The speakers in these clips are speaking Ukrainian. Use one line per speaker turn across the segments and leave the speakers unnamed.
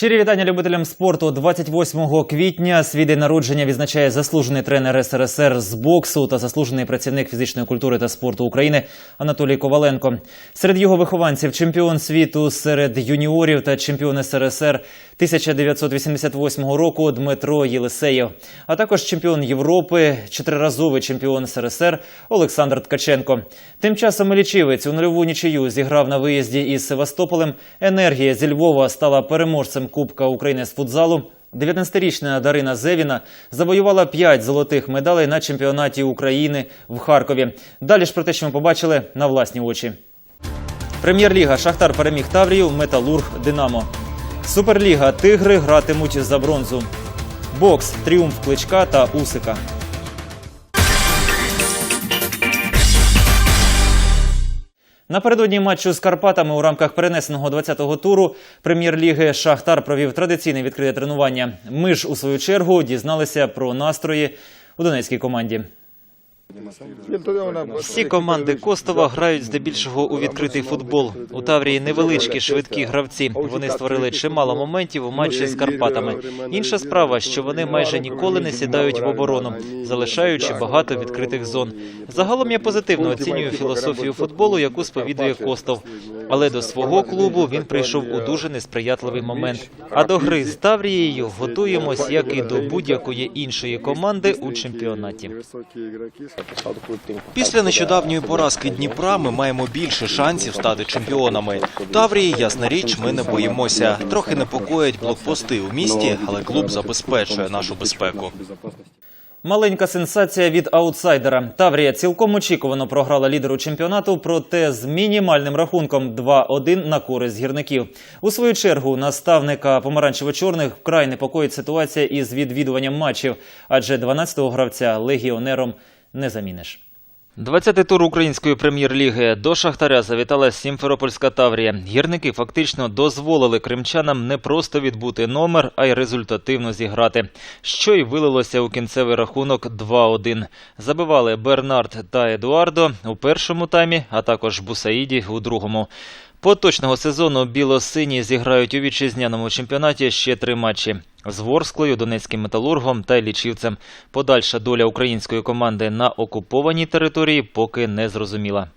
Щирі вітання любителям спорту. 28 квітня свій день народження відзначає заслужений тренер СРСР з боксу та заслужений працівник фізичної культури та спорту України Анатолій Коваленко. Серед його вихованців чемпіон світу серед юніорів та чемпіон СРСР 1988 року Дмитро Єлисеєв, а також чемпіон Європи, чотириразовий чемпіон СРСР Олександр Ткаченко. Тим часом Мелічівець у нульову нічию зіграв на виїзді із Севастополем. Енергія зі Львова стала переможцем Кубка України з футзалу. 19-річна Дарина Зевіна завоювала 5 золотих медалей на чемпіонаті України в Харкові. Далі ж про те, що ми побачили на власні очі. Прем'єр-ліга Шахтар переміг Таврію, Металург Динамо. Суперліга Тигри гратимуть за бронзу. Бокс тріумф Кличка та Усика. Напередодні матчу з Карпатами у рамках перенесеного 20-го туру прем'єр-ліги Шахтар провів традиційне відкрите тренування. Ми ж у свою чергу дізналися про настрої у донецькій команді.
Всі команди Костова грають здебільшого у відкритий футбол. У Таврії невеличкі швидкі гравці. Вони створили чимало моментів у матчі з Карпатами. Інша справа, що вони майже ніколи не сідають в оборону, залишаючи багато відкритих зон. Загалом я позитивно оцінюю філософію футболу, яку сповідує Костов. Але до свого клубу він прийшов у дуже несприятливий момент. А до гри з Таврією готуємось, як і до будь-якої іншої команди у чемпіонаті.
Після нещодавньої поразки Дніпра ми маємо більше шансів стати чемпіонами. Таврії, ясна річ, ми не боїмося. Трохи непокоять блокпости у місті, але клуб забезпечує нашу безпеку.
Маленька сенсація від аутсайдера. Таврія цілком очікувано програла лідеру чемпіонату, проте з мінімальним рахунком 2-1 на користь гірників. У свою чергу наставника помаранчево-чорних вкрай непокоїть ситуація із відвідуванням матчів, адже 12-го гравця легіонером не заміниш.
20-й тур української прем'єр-ліги до Шахтаря завітала Сімферопольська Таврія. Гірники фактично дозволили кримчанам не просто відбути номер, а й результативно зіграти, що й вилилося у кінцевий рахунок 2-1. Забивали Бернард та Едуардо у першому таймі, а також Бусаїді у другому. Поточного сезону біло-сині зіграють у вітчизняному чемпіонаті ще три матчі з Ворсклою, Донецьким металургом та Лічівцем. Подальша доля української команди на окупованій території поки не зрозуміла.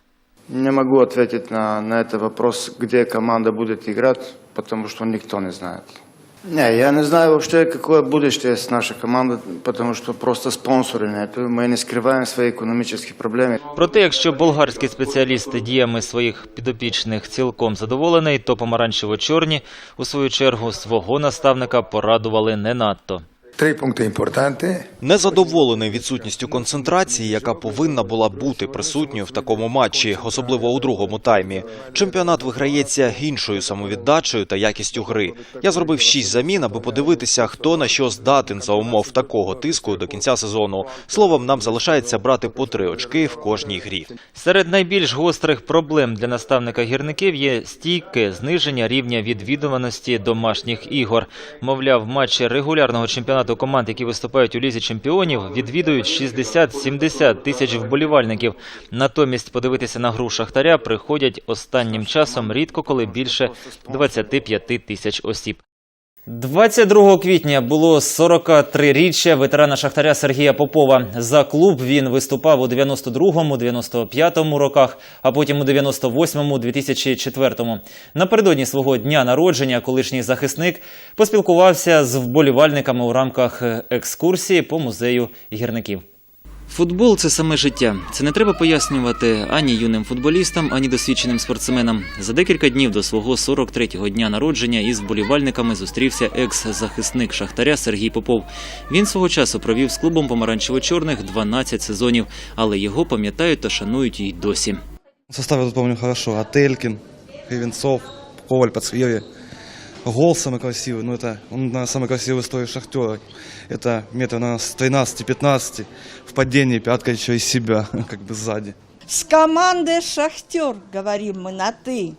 Не могу ответить на, на цей вопрос, де команда буде грати, тому що ніхто не знает. Не, я не знаю вообще, какое будущее с нашей командой, потому что просто спонсоры нет. Мы не скрываем свои экономические проблемы.
Проте, якщо болгарський спеціаліст діями своїх підопічних цілком задоволений, то помаранчево-чорні у свою чергу свого наставника порадували не надто.
Три пункти importanti.
Незадоволений відсутністю концентрації, яка повинна була бути присутньою в такому матчі, особливо у другому таймі. Чемпіонат виграється іншою самовіддачею та якістю гри. Я зробив шість замін, аби подивитися, хто на що здатен за умов такого тиску до кінця сезону. Словом, нам залишається брати по три очки в кожній грі.
Серед найбільш гострих проблем для наставника гірників є стійке зниження рівня відвідуваності домашніх ігор. Мовляв, матчі регулярного чемпіонату команд, які виступають у лізі чемпіонів, відвідують 60-70 тисяч вболівальників. Натомість подивитися на гру Шахтаря приходять останнім часом рідко коли більше 25 тисяч осіб.
22 квітня було 43-річчя ветерана Шахтаря Сергія Попова. За клуб він виступав у 92-му, 95-му роках, а потім у 98-му, 2004-му. Напередодні свого дня народження колишній захисник поспілкувався з вболівальниками у рамках екскурсії по музею гірників.
Футбол це саме життя. Це не треба пояснювати ані юним футболістам, ані досвідченим спортсменам. За декілька днів до свого 43-го дня народження із вболівальниками зустрівся екс-захисник Шахтаря Сергій Попов. Він свого часу провів з клубом помаранчево-чорних 12 сезонів, але його пам'ятають та шанують і досі.
Состав я тут помню хорошо. Ателькин, Кривенцов, Коваль, Подсвирье. Гол самый красивый, ну это он наверное, самый красивый в истории Шахтера. Это метр на 13-15 в падении пяткой еще из себя, как бы сзади.
С командой «Шахтер» говорим мы на «ты».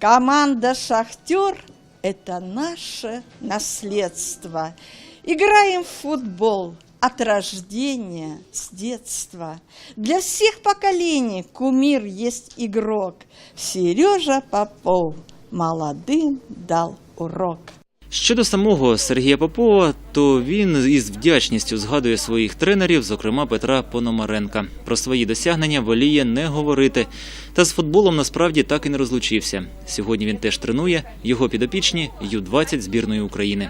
Команда «Шахтер» – это наше наследство. Играем в футбол от рождения, с детства. Для всех поколений кумир есть игрок. Сережа Попов молодым дал урок.
Щодо самого Сергія Попова, то він із вдячністю згадує своїх тренерів, зокрема Петра Пономаренка. Про свої досягнення воліє не говорити. Та з футболом насправді так і не розлучився. Сьогодні він теж тренує його підопічні Ю-20 збірної України.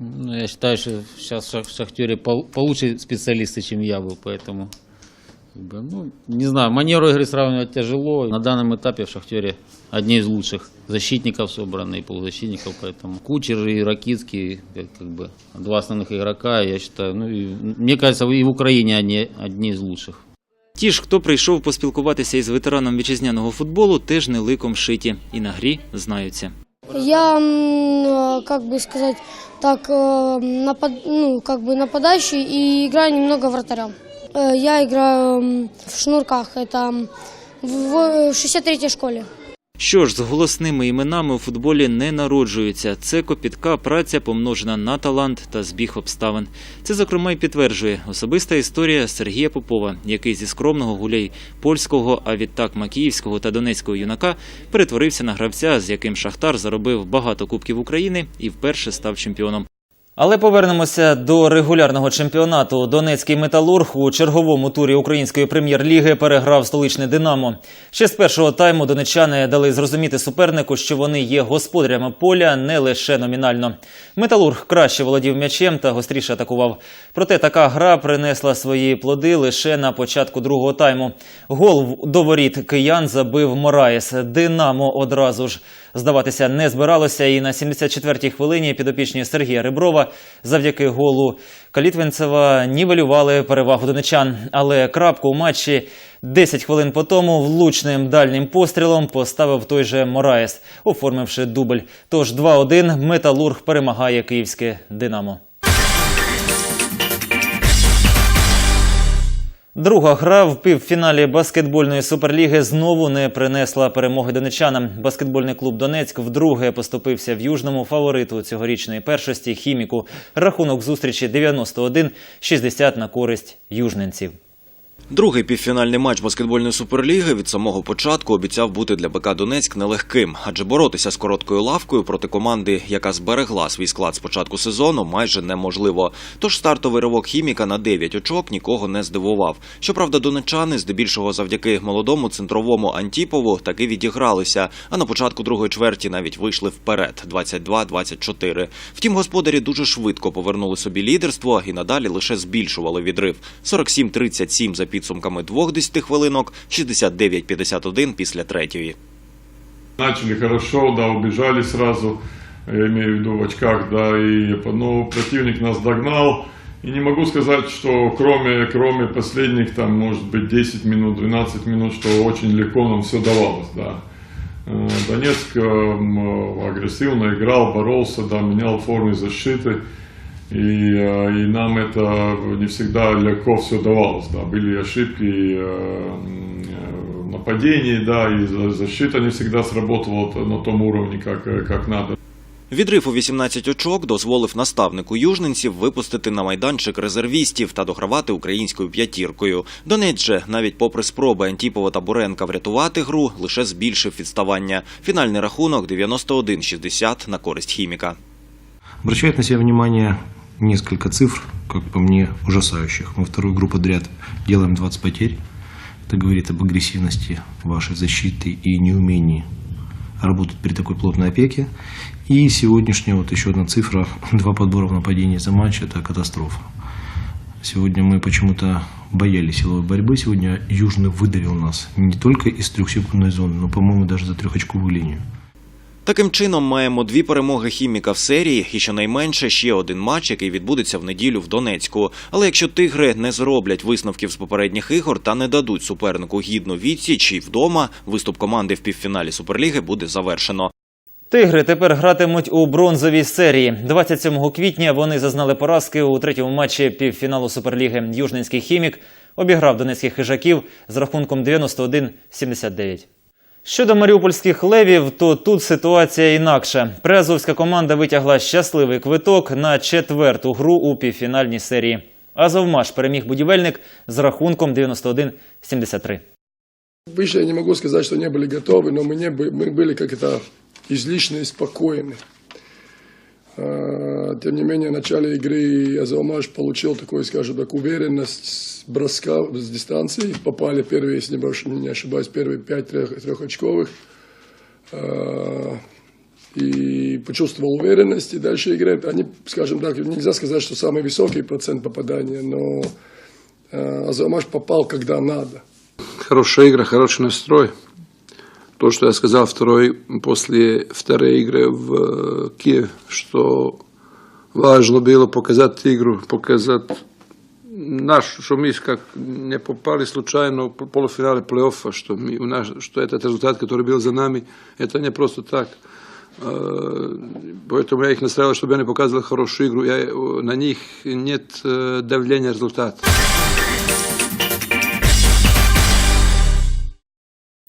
Ну, я считаю, что сейчас в Шахтере пол- получше специалисты, чем я был, поэтому, как бы, ну, не знаю, манеру игры сравнивать тяжело. На данном этапе в Шахтере одни из лучших защитников собраны и полузащитников, поэтому Кучер и Ракицкий, как, как бы, два основных игрока, я считаю, ну, и, мне кажется, и в Украине они одни из лучших.
Ті ж, хто прийшов поспілкуватися із ветераном вітчизняного футболу, теж не ликом шиті і на грі знаються.
Я, м, э, как бы сказать, так, э, напад, ну, как бы нападающий и играю немного вратарем. Э, Я играю м, в шнурках, это м, в э, 63-й школе.
Що ж, з голосними іменами у футболі не народжуються. Це копітка праця помножена на талант та збіг обставин. Це, зокрема, й підтверджує особиста історія Сергія Попова, який зі скромного гуляй польського, а відтак макіївського та донецького юнака перетворився на гравця, з яким Шахтар заробив багато кубків України і вперше став чемпіоном.
Але повернемося до регулярного чемпіонату. Донецький металург у черговому турі української прем'єр-ліги переграв столичне Динамо. Ще з першого тайму донечани дали зрозуміти супернику, що вони є господарями поля не лише номінально. Металург краще володів м'ячем та гостріше атакував. Проте така гра принесла свої плоди лише на початку другого тайму. Гол до воріт киян забив Мораєс. Динамо одразу ж здаватися не збиралося. І на 74-й хвилині підопічні Сергія Риброва завдяки голу Калітвинцева нівелювали перевагу донечан. Але крапку у матчі 10 хвилин по тому влучним дальнім пострілом поставив той же Мораєс, оформивши дубль. Тож 2-1 металург перемагає київське Динамо. Друга гра в півфіналі баскетбольної суперліги знову не принесла перемоги донечанам. Баскетбольний клуб Донецьк вдруге поступився в южному фавориту цьогорічної першості хіміку. Рахунок зустрічі 91-60 на користь южненців.
Другий півфінальний матч баскетбольної суперліги від самого початку обіцяв бути для БК Донецьк нелегким, адже боротися з короткою лавкою проти команди, яка зберегла свій склад з початку сезону, майже неможливо. Тож стартовий ривок хіміка на 9 очок нікого не здивував. Щоправда, донечани, здебільшого завдяки молодому центровому Антіпову, таки відігралися. А на початку другої чверті навіть вийшли вперед 22-24. Втім, господарі дуже швидко повернули собі лідерство і надалі лише збільшували відрив 47-37 за підсумками двох 10 хвилинок, 69-51 після третьої.
Начали хорошо, да, убежали сразу, я имею в виду в очках, да, и, но противник нас догнал. И не могу сказать, что кроме, кроме последних, там, может быть, 10 минут, 12 минут, что очень легко нам все давалось, да. Э, Донецк эм, агрессивно играл, боролся, да, менял формы защиты. И, э, и нам это не всегда легко все давалось, да, были ошибки э, м, э, в нападении, да, и за- защита не всегда сработала т- на том уровне, как, э, как надо.
Відрив у 18 очок дозволив наставнику южненців випустити на майданчик резервістів та догравати українською п'ятіркою. Донець же, навіть попри спроби Антіпова та Буренка врятувати гру, лише збільшив відставання. Фінальний рахунок 91-60 на користь хіміка.
Обращает на себя внимание несколько цифр, как по мне, ужасающих. Мы вторую игру подряд делаем 20 потерь. Это говорит об агрессивности вашей защиты и неумении работать при такой плотной опеке. И сегодняшняя вот еще одна цифра, два подбора в нападении за матч, это катастрофа. Сегодня мы почему-то боялись силовой борьбы. Сегодня Южный выдавил нас не только из трехсекундной зоны, но, по-моему, даже за трехочковую линию.
Таким чином, маємо дві перемоги хіміка в серії і щонайменше ще один матч, який відбудеться в неділю в Донецьку. Але якщо тигри не зроблять висновків з попередніх ігор та не дадуть супернику гідну відсіч і вдома, виступ команди в півфіналі Суперліги буде завершено.
Тигри тепер гратимуть у бронзовій серії. 27 квітня вони зазнали поразки у третьому матчі півфіналу Суперліги. Южненський хімік обіграв донецьких хижаків з рахунком 91-79. Щодо маріупольських левів, то тут ситуація інакша. Приазовська команда витягла щасливий квиток на четверту гру у півфінальній серії. Азовмаш переміг будівельник з рахунком 91-73.
Выше я не могу сказать, что не были готовы, но мы, не бы- мы были как это излишне спокойны. Э, Тем не менее, в начале игры Азалмаш получил такой, скажем так, уверенность броска с дистанции. Попали первые, если не ошибаюсь, первые пять трех, трехочковых. Э, И почувствовал уверенность, и дальше играют. Они, скажем так, нельзя сказать, что самый высокий процент попадания, но э, Азалмаш попал, когда надо.
Хорошая игра, хороший настрой. То, что я сказал второй, после второй игры в э, Киеве, что важно было показать игру, показать наш, что мы как не попали случайно в полуфинале плей-оффа, что, мы, у нас, что этот результат, который был за нами, это не просто так. Э, Поэтому я их настраивал, чтобы они показывали хорошую игру. Я, э, на них нет э, давления результата.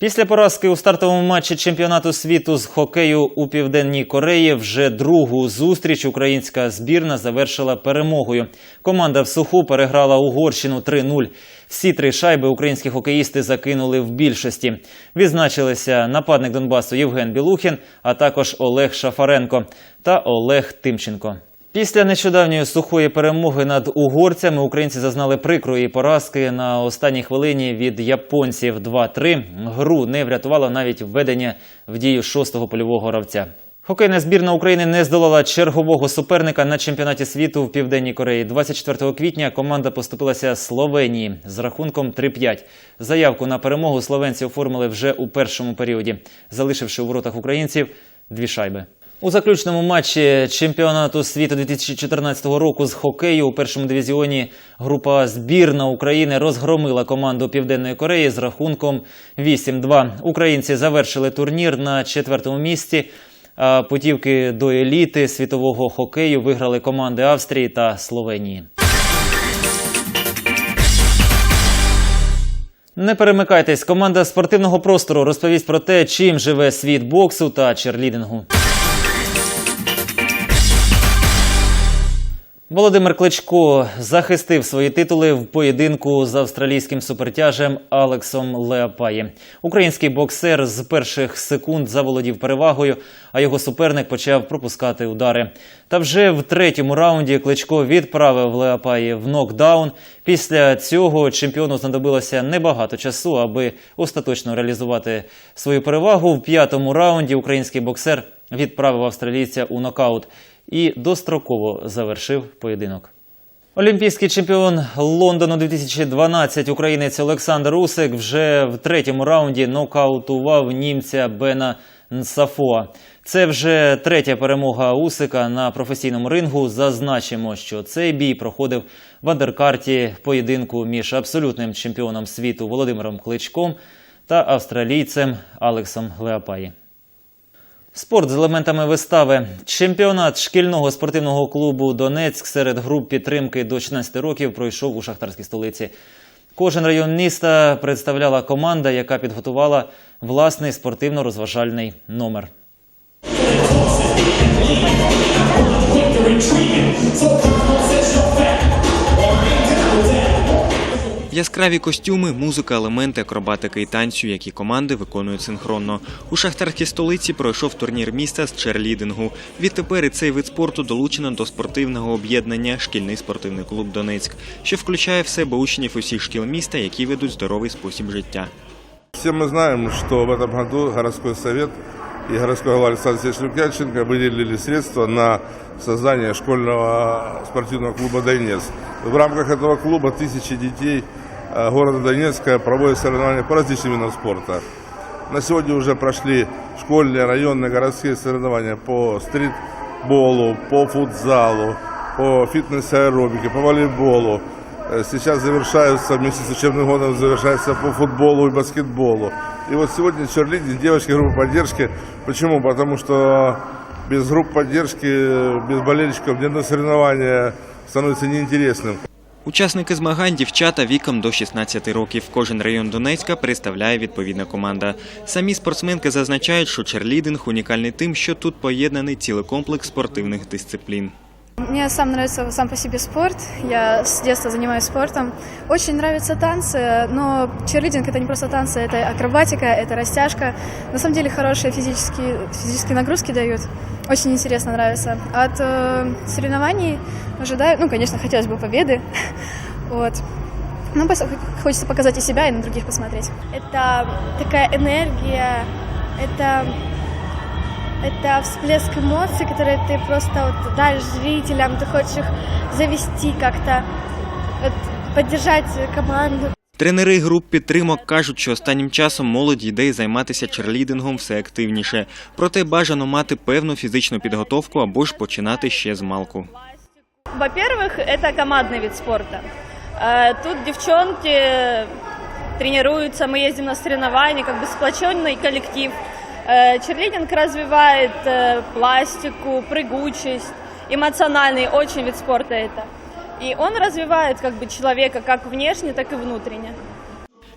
Після поразки у стартовому матчі чемпіонату світу з хокею у південній Кореї вже другу зустріч українська збірна завершила перемогою. Команда в суху переграла Угорщину 3-0. Всі три шайби українські хокеїсти закинули в більшості. Відзначилися нападник Донбасу Євген Білухін, а також Олег Шафаренко та Олег Тимченко. Після нещодавньої сухої перемоги над угорцями українці зазнали прикрої поразки на останній хвилині від японців 2-3. Гру не врятувало навіть введення в дію шостого польового гравця. Хокейна збірна України не здолала чергового суперника на чемпіонаті світу в Південній Кореї. 24 квітня команда поступилася Словенії з рахунком 3-5. Заявку на перемогу словенці оформили вже у першому періоді, залишивши у воротах українців дві шайби. У заключному матчі чемпіонату світу 2014 року з хокею у першому дивізіоні група збірна України розгромила команду Південної Кореї з рахунком 8-2. Українці завершили турнір на четвертому місці. А путівки до еліти світового хокею виграли команди Австрії та Словенії. Не перемикайтесь. Команда спортивного простору розповість про те, чим живе світ боксу та черлідингу. Володимир Кличко захистив свої титули в поєдинку з австралійським супертяжем Алексом Леапаї. Український боксер з перших секунд заволодів перевагою, а його суперник почав пропускати удари. Та вже в третьому раунді Кличко відправив Леапаї в нокдаун. Після цього чемпіону знадобилося небагато часу, аби остаточно реалізувати свою перевагу. В п'ятому раунді український боксер відправив австралійця у нокаут і достроково завершив поєдинок. Олімпійський чемпіон Лондону 2012 українець Олександр Усик вже в третьому раунді нокаутував німця Бена Нсафоа. Це вже третя перемога Усика на професійному рингу. Зазначимо, що цей бій проходив в андеркарті поєдинку між абсолютним чемпіоном світу Володимиром Кличком та австралійцем Алексом Леапаї. Спорт з елементами вистави. Чемпіонат шкільного спортивного клубу Донецьк серед груп підтримки до 16 років пройшов у шахтарській столиці. Кожен район міста представляла команда, яка підготувала власний спортивно-розважальний номер.
Яскраві костюми, музика, елементи акробатики і танцю, які команди виконують синхронно. У шахтарській столиці пройшов турнір міста з черлідингу. Відтепер і цей вид спорту долучено до спортивного об'єднання Шкільний спортивний клуб Донецьк, що включає в себе учнів усіх шкіл міста, які ведуть здоровий спосіб життя.
Все мы знаем, что в этом году городской совет и городской глава Александр Алексеевич Лукьянченко выделили средства на создание школьного спортивного клуба «Донецк». В рамках этого клуба тысячи детей э, города Донецка проводят соревнования по различным видам спорта. На сегодня уже прошли школьные, районные, городские соревнования по стритболу, по футзалу, по фитнес-аэробике, по волейболу. Э, Сейчас завершаются, вместе с учебным годом завершается по футболу и баскетболу. И вот сегодня черлидинг, девочки группы поддержки. Почему? Потому что без групп поддержки, без болельщиков ни одно соревнование становится неинтересным.
Учасники змагань дівчата віком до 16 років. Кожен район Донецька представляє відповідна команда. Самі спортсменки зазначають, що черлідинг унікальний тим, що тут поєднаний цілий комплекс спортивних дисциплін.
Мне сам нравится сам по себе спорт. Я с детства занимаюсь спортом. Очень нравятся танцы, но черлидинг это не просто танцы, это акробатика, это растяжка. На самом деле хорошие физические, физические нагрузки дают. Очень интересно нравится. От э, соревнований ожидаю, ну, конечно, хотелось бы победы. Вот. Ну, пос- хочется показать и себя, и на других посмотреть.
Это такая энергия, это, это всплеск эмоций, которые ты просто вот даришь зрителям, ты хочешь их завести как-то, вот, поддержать команду.
Тренери груп підтримок кажуть, що останнім часом молоді йде займатися черлідингом все активніше. Проте бажано мати певну фізичну підготовку або ж починати ще з малку.
Во-первых, это командный вид спорта. Э, Тут девчонки тренируются, мы ездим на соревнования, как бы сплоченный коллектив. Э, Черлидинг развивает э, пластику, прыгучесть, эмоциональный очень вид спорта это. И он развивает как бы человека как внешне, так и внутренне.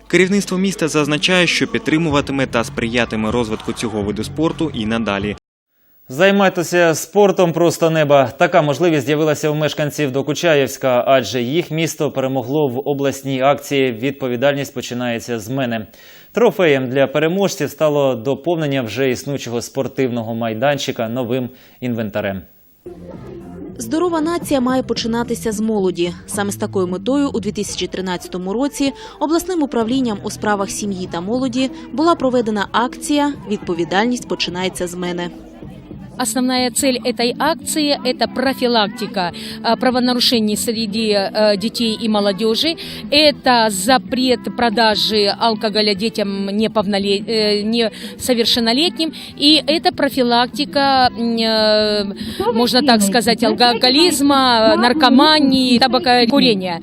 Керівництво міста зазначає, що підтримуватиме та сприятиме розвитку цього виду спорту і надалі.
Займайтеся спортом просто неба. Така можливість з'явилася у мешканців Докучаєвська, адже їх місто перемогло в обласній акції Відповідальність починається з мене. Трофеєм для переможців стало доповнення вже існуючого спортивного майданчика новим інвентарем.
Здорова нація має починатися з молоді. Саме з такою метою у 2013 році обласним управлінням у справах сім'ї та молоді була проведена акція Відповідальність починається з мене.
Основная цель этой акции – это профилактика э, правонарушений среди э, детей и молодежи. Это запрет продажи алкоголя детям неповноле- э, несовершеннолетним. И это профилактика, м, э, можно так сказать, алкоголизма, наркомании, табакокурения.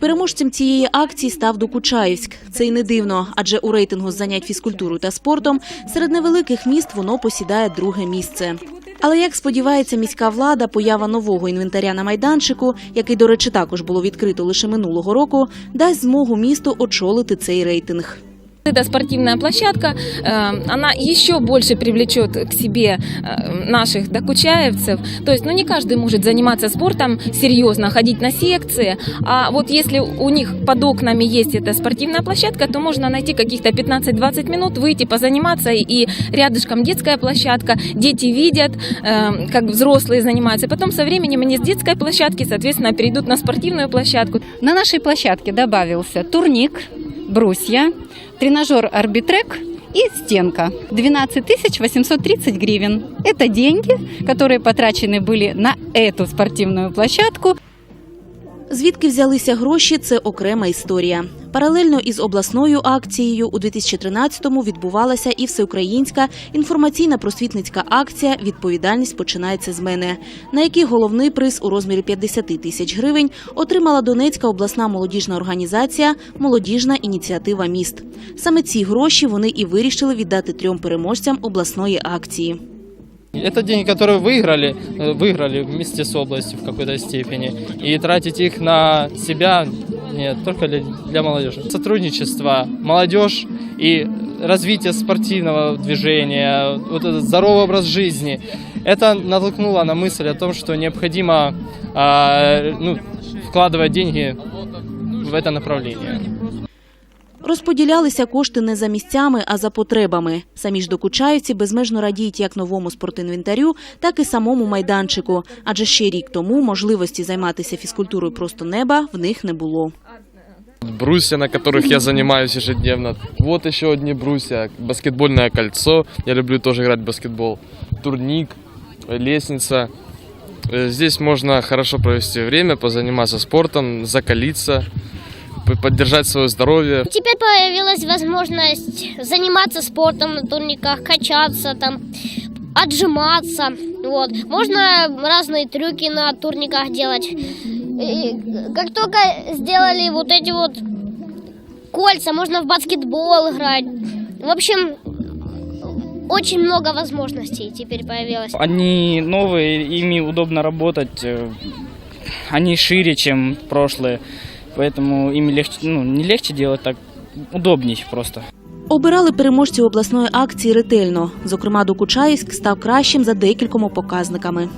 Переможцем цієї акції став Докучаївськ. Це й не дивно, адже у рейтингу занять фізкультурою та спортом серед невеликих міст воно посідає друге місце. Але як сподівається міська влада, поява нового інвентаря на майданчику, який, до речі, також було відкрито лише минулого року, дасть змогу місту очолити цей рейтинг.
Эта спортивная площадка, э, она еще больше привлечет к себе э, наших докучаевцев. То есть, ну не каждый может заниматься спортом серьезно, ходить на секции. А вот если у них под окнами есть эта спортивная площадка, то можно найти каких-то 15-20 минут, выйти позаниматься. И рядышком детская площадка, дети видят, э, как взрослые занимаются. Потом со временем они с детской площадки, соответственно, перейдут на спортивную площадку.
На нашей площадке добавился турник, брусья, тренажер «Арбитрек» и стенка. 12 830 гривен. Это деньги, которые потрачены были на эту спортивную площадку.
Звідки взялися гроші, це окрема історія. Паралельно із обласною акцією у 2013-му відбувалася і всеукраїнська інформаційна просвітницька акція Відповідальність починається з мене, на якій головний приз у розмірі 50 тисяч гривень отримала Донецька обласна молодіжна організація Молодіжна ініціатива міст. Саме ці гроші вони і вирішили віддати трьом переможцям обласної акції.
Это деньги, которые выиграли, э, выиграли вместе с областью в какой-то степени. И тратить их на себя нет, только для, для молодежи. Сотрудничество, молодежь и развитие спортивного движения, вот этот здоровый образ жизни. Это натолкнуло на мысль о том, что необходимо а, ну, вкладывать деньги в это направление.
Розподілялися кошти не за місцями, а за потребами. Самі ж докучаївці безмежно радіють як новому спортінвентарю, так і самому майданчику. Адже ще рік тому можливості займатися фізкультурою просто неба в них не було.
брусья, на которых я занимаюсь ежедневно. Вот еще одни брусья, баскетбольное кольцо, я люблю тоже играть в баскетбол, турник, э, лестница. Э, Здесь можно хорошо провести время, позаниматься спортом, закалиться, п- Поддержать свое здоровье.
Теперь появилась возможность заниматься спортом на турниках, качаться там, отжиматься. Вот. Можно разные трюки на турниках делать. И как только сделали вот эти вот кольца, можно в баскетбол играть. В общем, очень много возможностей теперь появилось.
Они новые, ими удобно работать. э, Они шире, чем прошлые. Поэтому им легче, ну, не легче делать, так удобней просто.
Обирали переможців обласної акції ретельно. Зокрема, Докучаївськ став кращим за декількома показниками.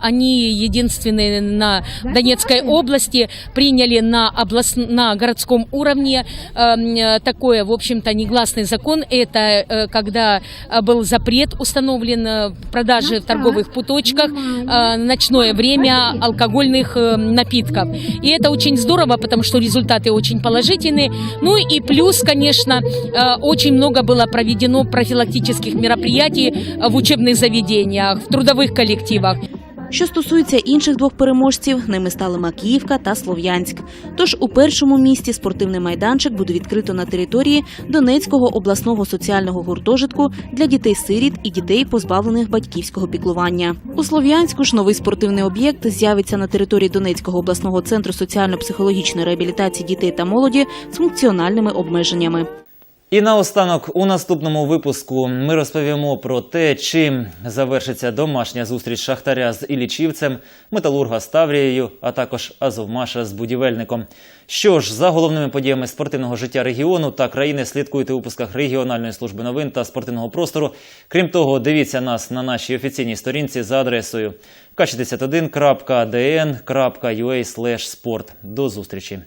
Они единственные на Донецкой области приняли на, област... на городском уровне э, такое, в общем-то, негласный закон. Это э, когда э, был запрет установлен э, продажи в торговых путочках э, ночное время алкогольных э, напитков. И это очень здорово, потому что результаты очень положительные. Ну и плюс, конечно, э, очень много было проведено профилактических мероприятий в учебных заведениях, в трудовых коллективах.
Що стосується інших двох переможців, ними стали Макіївка та Слов'янськ. Тож у першому місті спортивний майданчик буде відкрито на території Донецького обласного соціального гуртожитку для дітей-сиріт і дітей, позбавлених батьківського піклування. У Слов'янську ж новий спортивний об'єкт з'явиться на території Донецького обласного центру соціально-психологічної реабілітації дітей та молоді з функціональними обмеженнями.
І наостанок у наступному випуску ми розповімо про те, чим завершиться домашня зустріч Шахтаря з Ілічівцем, Металурга з Таврією, а також Азовмаша з будівельником. Що ж, за головними подіями спортивного життя регіону та країни слідкуйте у випусках регіональної служби новин та спортивного простору. Крім того, дивіться нас на нашій офіційній сторінці за адресою k61.dn.ua sport. До зустрічі!